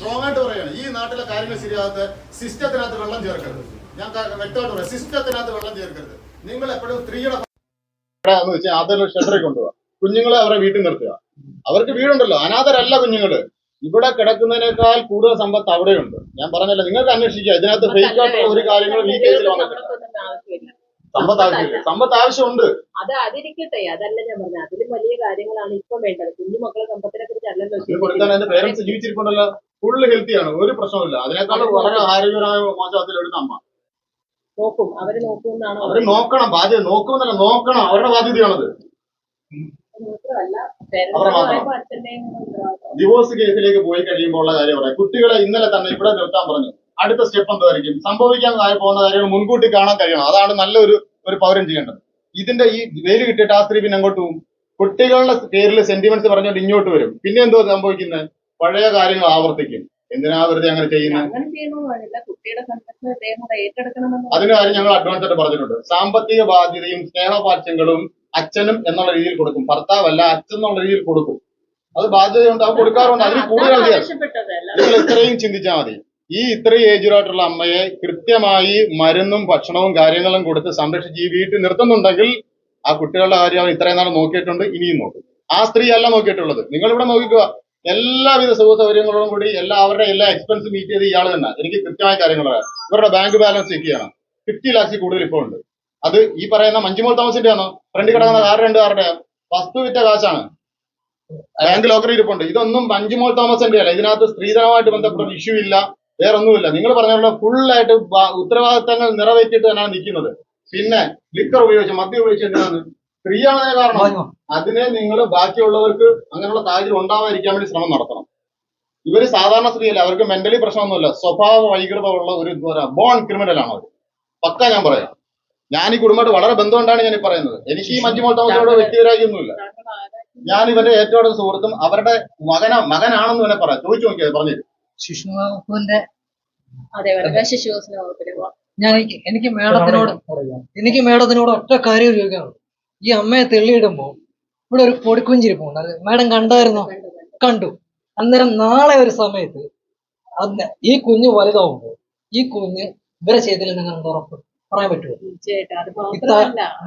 Strong ആയിട്ട് പറയുകയാണ് ഈ നാട്ടിലെ കാര്യങ്ങൾ ശരിയാകാത്ത സിസ്റ്റത്തിനകത്ത് വെള്ളം ചേർക്കരുത്. ഞാൻ വ്യക്തമായിട്ട് പറയാം സിസ്റ്റത്തിനകത്ത് വെള്ളം ചേർക്കരുത്. നിങ്ങൾ എപ്പോഴും സ്ത്രീയുടെ എന്ന് വെച്ചാൽ ആദ്യം ഷെൽട്ടറിൽ കൊണ്ടുപോകുക കുഞ്ഞുങ്ങളെ അവരെ വീട്ടിൽ നിർത്തുക. അവർക്ക് വീടുണ്ടല്ലോ അനാഥരല്ല കുഞ്ഞുങ്ങൾ. ഇവിടെ കിടക്കുന്നതിനേക്കാൾ കൂടുതൽ സമ്പത്ത് അവിടെയുണ്ട്. ഞാൻ പറഞ്ഞല്ലോ നിങ്ങൾക്ക് അന്വേഷിക്കുക ഇതിനകത്ത് ഫേക്ക് ആയിട്ടുള്ള ഒരു കാര്യങ്ങളും ഈ കേസിൽ വന്നിട്ടില്ല. സമ്പത്ത് ആവശ്യമില്ല. സമ്പത്ത് ആവശ്യമുണ്ട്. അത് അതിരിക്കട്ടെ അതല്ല ഞാൻ പറഞ്ഞത്. അതിലും വലിയ കാര്യങ്ങളാണ് ഇപ്പൊ വേണ്ടത്. കുഞ്ഞു മക്കളെ സമ്പത്തിനെ കുറിച്ച് അല്ലല്ലോ പേരൻസ് ജീവിച്ചിരിപ്പുണ്ടല്ലോ. ഫുള്ള് ഹെൽത്തിയാണ് ഒരു പ്രശ്നമില്ല അതിനേക്കാൾ വളരെ ആരോഗ്യപരമായ മോശത്തിൽ എടുത്ത അമ്മ. നോക്കും. അവർ നോക്കണം. ബാധ്യത നോക്കുമെന്നല്ല നോക്കണം. അവരുടെ ബാധ്യതയാണത്. ഡിവോഴ്സ് കേസിലേക്ക് പോയി കഴിയുമ്പോൾ ഉള്ള കാര്യം പറയാം. കുട്ടികളെ ഇന്നലെ തന്നെ ഇവിടെ നിർത്താൻ പറഞ്ഞു. അടുത്ത സ്റ്റെപ്പ് എന്തായിരിക്കും? സംഭവിക്കാൻ പോകുന്ന കാര്യങ്ങൾ മുൻകൂട്ടി കാണാൻ കഴിയണം. അതാണ് നല്ലൊരു ഒരു പൗരൻ ചെയ്യേണ്ടത്. ഇതിന്റെ ഈ വെയിൽ കിട്ടിയിട്ട് ആ സ്ത്രീ പിന്നെ അങ്ങോട്ട് പോകും? കുട്ടികളുടെ പേരിൽ സെന്റിമെന്റ്സ് പറഞ്ഞുകൊണ്ട് ഇങ്ങോട്ട് വരും. പിന്നെ എന്തോ സംഭവിക്കുന്നത് പഴയ കാര്യങ്ങൾ ആവർത്തിക്കും. എന്തിനാ വെറുതെ അങ്ങനെ ചെയ്യുന്നത് അതിന് കാര്യം ഞങ്ങൾ അഡ്വാൻസ് ആയിട്ട് പറഞ്ഞിട്ടുണ്ട്. സാമ്പത്തിക ബാധ്യതയും സ്നേഹപാഠ്യങ്ങളും അച്ഛനും എന്നുള്ള രീതിയിൽ കൊടുക്കും. ഭർത്താവല്ല അച്ഛൻ എന്നുള്ള രീതിയിൽ കൊടുക്കും. അത് ബാധ്യതയുണ്ട്. അത് കൊടുക്കാറുണ്ട്. അതിന് കൂടുതൽ നിങ്ങൾ ഇത്രയും ചിന്തിച്ചാൽ മതി. ഈ ഇത്രയും ഏജിലായിട്ടുള്ള അമ്മയെ കൃത്യമായി മരുന്നും ഭക്ഷണവും കാര്യങ്ങളും കൊടുത്ത് സംരക്ഷിച്ച് ഈ വീട്ടിൽ നിർത്തുന്നുണ്ടെങ്കിൽ ആ കുട്ടികളുടെ കാര്യം അവർ ഇത്രയും നാൾ നോക്കിയിട്ടുണ്ട് ഇനിയും നോക്കും. ആ സ്ത്രീ അല്ല നോക്കിയിട്ടുള്ളത്. നിങ്ങൾ ഇവിടെ നോക്കിക്കുക എല്ലാവിധ സുഖ സൗകര്യങ്ങളോടും കൂടി എല്ലാ അവരുടെ എല്ലാ എക്സ്പെൻസ് മീറ്റ് ചെയ്ത് ഇയാൾ തന്നെ. എനിക്ക് കൃത്യമായ കാര്യങ്ങൾ പറയാം. ഇവരുടെ ബാങ്ക് ബാലൻസ് ചെക്ക് ചെയ്യണം. ഫിഫ്റ്റി ലാക്സിൽ കൂടുതൽ ഇപ്പോൾ ഉണ്ട്. അത് ഈ പറയുന്ന മഞ്ജുമോൾ തോമസിന്റെ ആണോ ഫ്രണ്ട് കിടക്കുന്ന കാർ രണ്ട് കാറുടെ വസ്തു വിറ്റ കാശാണ്. ബാങ്ക് ലോക്കറി ഇരിപ്പുണ്ട്. ഇതൊന്നും മഞ്ജുമോൾ തോമസിന്റെ അല്ല ഇതിനകത്ത് സ്ത്രീധനമായിട്ട് ബന്ധപ്പെട്ട ഇഷ്യൂ ഇല്ല. വേറെ ഒന്നുമില്ല നിങ്ങൾ പറഞ്ഞ ഫുൾ ആയിട്ട് ഉത്തരവാദിത്തങ്ങൾ നിറവേറ്റിയിട്ട് തന്നെയാണ് നിൽക്കുന്നത്. പിന്നെ ലിക്കർ ഉപയോഗിച്ച് മദ്യം ഉപയോഗിച്ച് എന്തിനാണ്? സ്ത്രീയാണ് അതിന് കാരണം അതിനെ നിങ്ങൾ ബാക്കിയുള്ളവർക്ക് അങ്ങനെയുള്ള സാഹചര്യം ഉണ്ടാവാതിരിക്കാൻ വേണ്ടി ശ്രമം നടത്തണം. ഇവർ സാധാരണ സ്ത്രീയല്ല അവർക്ക് മെന്റലി പ്രശ്നമൊന്നുമില്ല. സ്വഭാവ വൈകൃതമുള്ള ഒരു ബോൺ ക്രിമിനൽ ആണ് അവർ പക്ക ഞാൻ പറയാം. ഞാൻ ഈ കുടുംബമായിട്ട് വളരെ ബന്ധമുണ്ടാണ് ഞാൻ ഈ പറയുന്നത്. എനിക്ക് ഈ മഞ്ജുമോൾ തോമസിനോട് വ്യക്തിപരായൊന്നുമില്ല ഞാൻ ഇവന്റെ ഏറ്റവും അടുത്ത സുഹൃത്തും അവരുടെ മകന മകനാണെന്ന് തന്നെ പറയാം. ചോദിച്ചു നോക്കിയത് പറഞ്ഞു ശിശു വകുപ്പിന്റെ അതെ വനിതാ ശിശു വികസന വകുപ്പിൽ പോ- ഞാൻ എനിക്ക് എനിക്ക് മേഡത്തിനോട് എനിക്ക് മേഡത്തിനോട് ഒറ്റ കാര്യം ചോദിക്കാനുള്ളൂ. ഈ അമ്മയെ തെള്ളിയിടുമ്പോ ഇവിടെ ഒരു പൊടിക്കുഞ്ചിരിപ്പുണ്ട് അത് മാഡം കണ്ടായിരുന്നോ? കണ്ടു, അന്നേരം നാളെ ഒരു സമയത്ത് അന്ന് ഈ കുഞ്ഞ് വലുതാവുമ്പോൾ ഈ കുഞ്ഞ് ഇവരെ ചെയ്തില്ല നിങ്ങൾ ഉറപ്പ്? പറയാൻ പറ്റുമോ?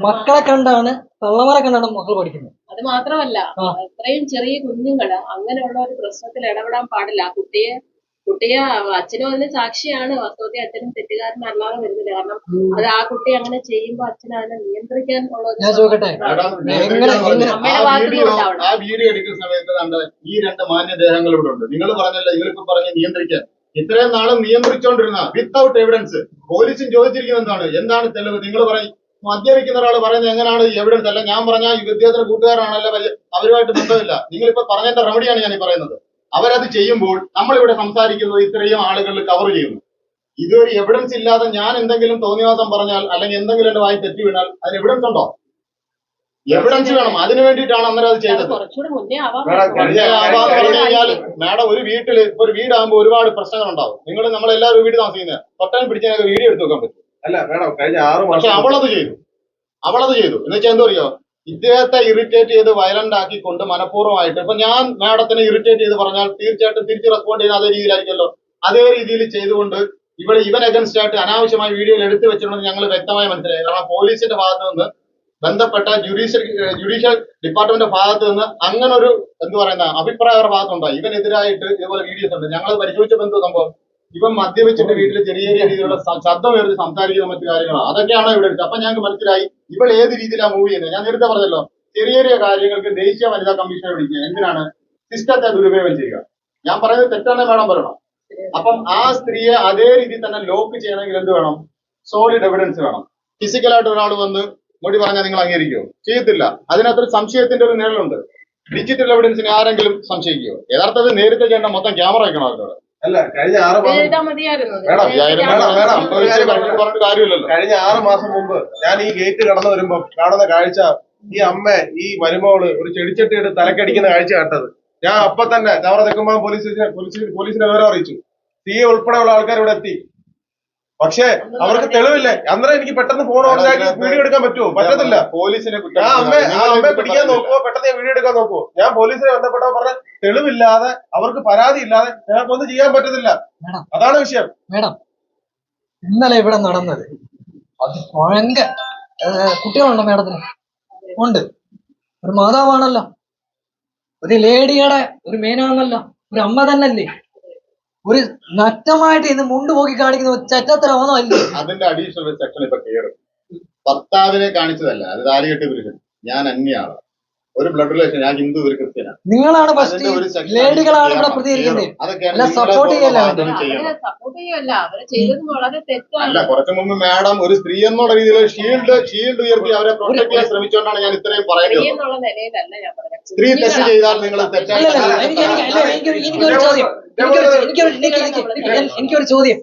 മക്കളെ കണ്ടാണ് തള്ളമാരെ കണ്ടാണ് മക്കൾ പഠിക്കുന്നത്. അത് മാത്രമല്ല. ഇത്രയും അത്രയും ചെറിയ കുഞ്ഞുങ്ങൾ അങ്ങനെയുള്ള ഒരു പ്രശ്നത്തിൽ ഇടപെടാൻ പാടില്ല. ആ കുട്ടിയെ കുട്ടിയെ അച്ഛനും അതിന് സാക്ഷിയാണ്. വാസ്തവത്തിൽ അച്ഛനും തെറ്റുകാരനല്ലാതെ വരുന്നില്ല. കാരണം അത് ആ കുട്ടി അങ്ങനെ ചെയ്യുമ്പോ അച്ഛൻ അതിനെ നിയന്ത്രിക്കാൻ ഞാൻ ചോദിക്കട്ടെ? എങ്ങനെ- എങ്ങനെ- ആ അമ്മയുടെ ഭാഗത്തുനിന്ന് വീഡിയോ ഉണ്ടാവണം. ആ വീഡിയോ എടുക്കുന്ന സമയത്ത് കണ്ട ഈ രണ്ട് മാന്യദേഹങ്ങൾ ഇവിടെ ഉണ്ട്. നിങ്ങൾ പറഞ്ഞല്ല നിങ്ങളിപ്പോ പറഞ്ഞ് നിയന്ത്രിക്കാൻ. ഇത്രയും നാളും നിയന്ത്രിച്ചുകൊണ്ടിരുന്ന വിത്തൗട്ട് എവിഡൻസ് പോലീസും ചോദിച്ചിരിക്കുന്നത് എന്താണ് എന്താണ് തെളിവ്? നിങ്ങൾ പറയും. മദ്യപിക്കുന്ന ഒരാൾ പറയുന്നത് എങ്ങനെയാണ് എവിഡൻസ് അല്ല ഞാൻ പറഞ്ഞ ഈ വിദ്യാർത്ഥിയുടെ കൂട്ടുകാരാണല്ലോ അവരുമായിട്ട് ബന്ധമില്ല. നിങ്ങൾ നിങ്ങളിപ്പോ പറഞ്ഞതിന്റെ റെമഡിയാണ് ഞാൻ ഈ പറയുന്നത്. അവരത് ചെയ്യുമ്പോൾ നമ്മളിവിടെ സംസാരിക്കുന്നത് ഇത്രയും ആളുകൾ കവർ ചെയ്യുന്നു. ഇതൊരു എവിഡൻസ് ഇല്ലാതെ ഞാൻ എന്തെങ്കിലും തോന്നിവാസം പറഞ്ഞാൽ അല്ലെങ്കിൽ എന്തെങ്കിലും എന്റെ വായി തെറ്റി വീണാൽ അതിന് എവിഡൻസ് ഉണ്ടോ? എവിഡൻസ് വേണം. അതിനു വേണ്ടിയിട്ടാണ് അന്നേരം അത് ചെയ്തത്. കഴിഞ്ഞാൽ മാഡം ഒരു വീട്ടിൽ ഇപ്പൊ ഒരു വീടാകുമ്പോൾ ഒരുപാട് പ്രശ്നങ്ങൾ ഉണ്ടാവും നിങ്ങൾ നമ്മളെല്ലാവരും വീട് താമസിക്കുന്നത് തൊട്ടനും പിടിച്ചതിനൊക്കെ വീഡിയോ എടുത്തു വെക്കാൻ പറ്റും അല്ല മാഡം കഴിഞ്ഞ ആറ് പക്ഷെ മാസം അവളത് ചെയ്തു. അവളത് ചെയ്തു. എന്ന് വെച്ചാൽ എന്തോ അറിയോ? ഇദ്ദേഹത്തെ ഇറിറ്റേറ്റ് ചെയ്ത് വയലന്റ് ആക്കിക്കൊണ്ട് മനഃപൂർവമായിട്ട് ഇപ്പൊ ഞാൻ മാഡത്തിനെ ഇറിറ്റേറ്റ് ചെയ്ത് പറഞ്ഞാൽ തീർച്ചയായിട്ടും തിരിച്ച് റെസ്പോണ്ട് ചെയ്യുന്ന അതേ രീതിയിലായിരിക്കുമല്ലോ. അതേ രീതിയിൽ ചെയ്തുകൊണ്ട് ഇവിടെ ഇവൻ അഗൻസ്റ്റ് ആയിട്ട് അനാവശ്യമായ വീഡിയോയിൽ എടുത്തു വെച്ചിട്ടുണ്ടെന്ന് ഞങ്ങൾ വ്യക്തമായി മനസ്സിലായി. കാരണം പോലീസിന്റെ ഭാഗത്ത് നിന്ന് ബന്ധപ്പെട്ട ജുഡീഷ്യൽ ജുഡീഷ്യൽ ഡിപ്പാർട്ട്മെന്റ് ഭാഗത്ത് നിന്ന് അങ്ങനെ ഒരു എന്ത് പറയുന്ന അഭിപ്രായം അവരുടെ ഭാഗത്തുണ്ടായി. ഇവനെതിരായിട്ട് ഇതുപോലെ വീഡിയോസ് ഉണ്ട്. ഞങ്ങൾ പരിശോധിച്ചപ്പോൾ എന്തോ സംഭവം? ഇവൻ മദ്യപിച്ചിട്ട് വീട്ടിൽ ചെറിയ ചെറിയ രീതിയിലുള്ള ശബ്ദം ഉയർത്തി സംസാരിക്കുന്ന മറ്റു കാര്യങ്ങളാണ്. അതൊക്കെയാണോ ഇവിടെ എടുത്തത്. അപ്പൊ ഞങ്ങൾക്ക് മനസ്സിലായി ഇവൾ ഏത് രീതിയിലാണ് മൂവ് ചെയ്യുന്നത്? ഞാൻ നേരത്തെ പറഞ്ഞല്ലോ ചെറിയ ചെറിയ കാര്യങ്ങൾക്ക് ദേശീയ വനിതാ കമ്മീഷനെ വിളിക്കുക. എന്തിനാണ്? സിസ്റ്റത്തെ ദുരുപയോഗം ചെയ്യുക. ഞാൻ പറയുന്നത് തെറ്റാണെന്ന് വേണം പറയണം. അപ്പം ആ സ്ത്രീയെ അതേ രീതിയിൽ തന്നെ ലോക്ക് ചെയ്യണമെങ്കിൽ എന്ത് വേണം? സോളിഡ് എവിഡൻസ് വേണം. ഫിസിക്കലായിട്ട് ഒരാൾ വന്ന് മൊഴി പറഞ്ഞാൽ നിങ്ങൾ അംഗീകരിക്കുമോ ചെയ്യത്തില്ല. അതിനകത്തൊരു സംശയത്തിന്റെ ഒരു നിഴലുണ്ട്. ഡിജിറ്റൽ എവിഡൻസിനെ ആരെങ്കിലും സംശയിക്കുമോ യഥാർത്ഥത്തിൽ നേരിട്ട് ചെയ്യേണ്ട മൊത്തം ക്യാമറ വയ്ക്കണം അവരോട്. അല്ല കഴിഞ്ഞ ആറ് മാസം കഴിഞ്ഞ ആറ് മാസം മുമ്പ് ഞാൻ ഈ ഗേറ്റ് കടന്നു വരുമ്പോ കാണുന്ന കാഴ്ച ഈ അമ്മ ഈ മരുമോൾ ഒരു ചെടിച്ചട്ടി എടുത്ത് തലക്കടിക്കുന്ന കാഴ്ച കണ്ടത്. ഞാൻ അപ്പൊ തന്നെ ചവറ തെക്കുമ്പോൾ പോലീസ് പോലീസിനെ വിവരം അറിയിച്ചു. സി ഉൾപ്പെടെയുള്ള ആൾക്കാർ ഇവിടെ എത്തി. പക്ഷേ അവർക്ക് തെളിവില്ലേ. അന്നേരം എനിക്ക് പെട്ടെന്ന് ഫോൺ ഓൺ ആക്കി വീഡിയോ എടുക്കാൻ പറ്റുമോ? പറ്റത്തില്ല. പോലീസിനെ ഞാൻ അമ്മ ആ അമ്മയെ പിടിക്കാൻ നോക്കുവോ? പെട്ടെന്ന് ഞാൻ വീഡിയോ എടുക്കാൻ നോക്കുവോ? ഞാൻ പോലീസിനെ ബന്ധപ്പെട്ട പറഞ്ഞ തെളിവില്ലാതെ അവർക്ക് പരാതി ഇല്ലാതെ ഞങ്ങൾക്കൊന്നും ചെയ്യാൻ പറ്റത്തില്ല. അതാണ് വിഷയം. മേഡം ഇന്നലെ ഇവിടെ നടന്നത് അത് ഭയങ്കര കുട്ടികളുണ്ടോ മേഡത്തിന്? ഉണ്ട്. ഒരു മാതാവാണല്ലോ. ഒരു ലേഡിയുടെ ഒരു മേനാണല്ലോ. ഒരു അമ്മ തന്നല്ലേ ഒരു നഷ്ടമായിട്ട് ഇന്ന് മുണ്ട് പോക്കി കാണിക്കുന്ന ചെറ്റത്തരമാണോ അല്ലേ? അതിന്റെ അഡീഷണൽ സെക്ഷൻ ഇപ്പൊ കയറും ഭർത്താവിനെ കാണിച്ചതല്ല അത് താലികെട്ടി പുരുഷൻ ഞാൻ അന്യാണ് ഒരു ബ്ലഡ് റിലേഷൻ ഞാൻ ഹിന്ദു ഒരു നിങ്ങളാണ് ഫസ്റ്റ് ലേഡികളാണ് ഇവിടെ പ്രതികരിക്കുന്നത്. അല്ല, ചെയ്യല്ല? സപ്പോർട്ട് ചെയ്യല്ല അവരെ ചെയ്തത് വളരെ തെറ്റാണ്. കുറച്ചു മുമ്പ് മാഡം ഒരു സ്ത്രീ എന്നുള്ള രീതിയിൽ ഷീൽഡ് ഷീൽഡ് ഉയർത്തി അവരെ പ്രൊട്ടക്ട് ചെയ്യാൻ ശ്രമിച്ചുകൊണ്ടാണ് ഞാൻ ഇത്രയും സ്ത്രീ പറയുന്നത് എന്നുള്ള നിലയിലല്ല ഞാൻ പറഞ്ഞത്. സ്ത്രീ തെറ്റ് ചെയ്താൽ നിങ്ങൾ തെറ്റാണ് അല്ല, അല്ല, എനിക്ക് എനിക്ക് എനിക്ക് എനിക്കൊരു ചോദ്യം. എനിക്കൊരു എനിക്കൊരു എനിക്ക് എനിക്ക് എനിക്ക് എനിക്കൊരു ചോദ്യം.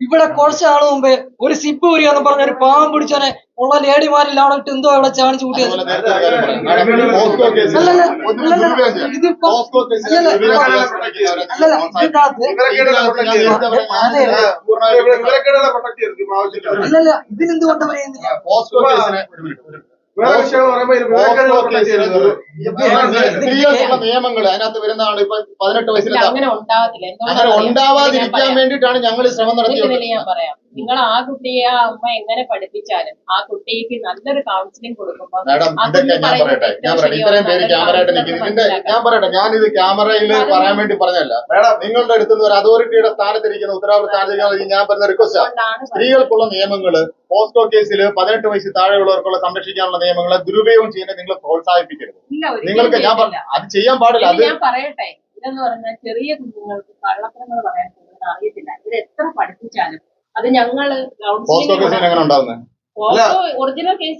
ഇവിടെ കുറച്ച് നാൾ മുമ്പേ ഒരു സിബ് എന്ന് പറഞ്ഞ ഒരു പാവം പിടിച്ചവനെ ഉള്ള ലേഡിമാരിൽ അവിടെ ഇട്ട് എന്തോ അവിടെ ചാണിച്ചു കൂട്ടിയത് അല്ലല്ല, ഇതിപ്പോ അല്ലല്ല ഇതിനെന്തുകൊണ്ട് പറയുന്നില്ല? നിയമങ്ങൾ അതിനകത്ത് വരുന്നതാണ് ഇപ്പൊ പതിനെട്ട് വയസ്സിൽ അങ്ങനെ അങ്ങനെ ഉണ്ടാവാതിരിക്കാൻ. വേണ്ടിയിട്ടാണ് ഞങ്ങൾ ശ്രമം നടത്തിയത് ഞാൻ പറയാം നിങ്ങൾ ആ കുട്ടിയെ ആ അമ്മ എങ്ങനെ പഠിപ്പിച്ചാലും ആ കുട്ടിക്ക് നല്ലൊരു കൗൺസിലിംഗ് കൊടുക്കുമ്പോൾ മാഡം ഇതൊക്കെ ഞാൻ പറയട്ടെ ഞാൻ പറയട്ടെ ഇത്രയും പേര് ക്യാമറ ആയിട്ട് നിൽക്കുന്നു ഇതിന്റെ ഞാൻ പറയട്ടെ ഞാൻ ഇത് ക്യാമറയിൽ പറയാൻ വേണ്ടി പറഞ്ഞല്ല മാഡം നിങ്ങളുടെ അടുത്ത് നിന്ന് ഒരു അതോറിറ്റിയുടെ സ്ഥാനത്തിരിക്കുന്ന ഉത്തരവാദിത്ത സ്ഥാനത്തിരിക്കുന്ന ഞാൻ പറഞ്ഞ റിക്വസ്റ്റ് സ്ത്രീകൾക്കുള്ള നിയമങ്ങൾ പോസ്കോ കേസിൽ പതിനെട്ട് വയസ്സ് താഴെയുള്ളവർക്കുള്ള സംരക്ഷിക്കാനുള്ള നിയമങ്ങളെ ദുരുപയോഗം ചെയ്യുന്നത് നിങ്ങൾ പ്രോത്സാഹിപ്പിക്കരുത്. നിങ്ങൾക്ക് ഞാൻ അത് ചെയ്യാൻ പാടില്ല. അത് ഞാൻ പറയട്ടെ. ഇതെന്ന് പറഞ്ഞാൽ ചെറിയ കുഞ്ഞുങ്ങൾക്ക് കള്ളത്തരങ്ങൾ പറയാൻ പോകുന്നത് അറിയത്തില്ല. ഇത് എത്ര പഠിപ്പിച്ചാലും അത് ഞങ്ങൾ ഒറിജിനൽ കേസ്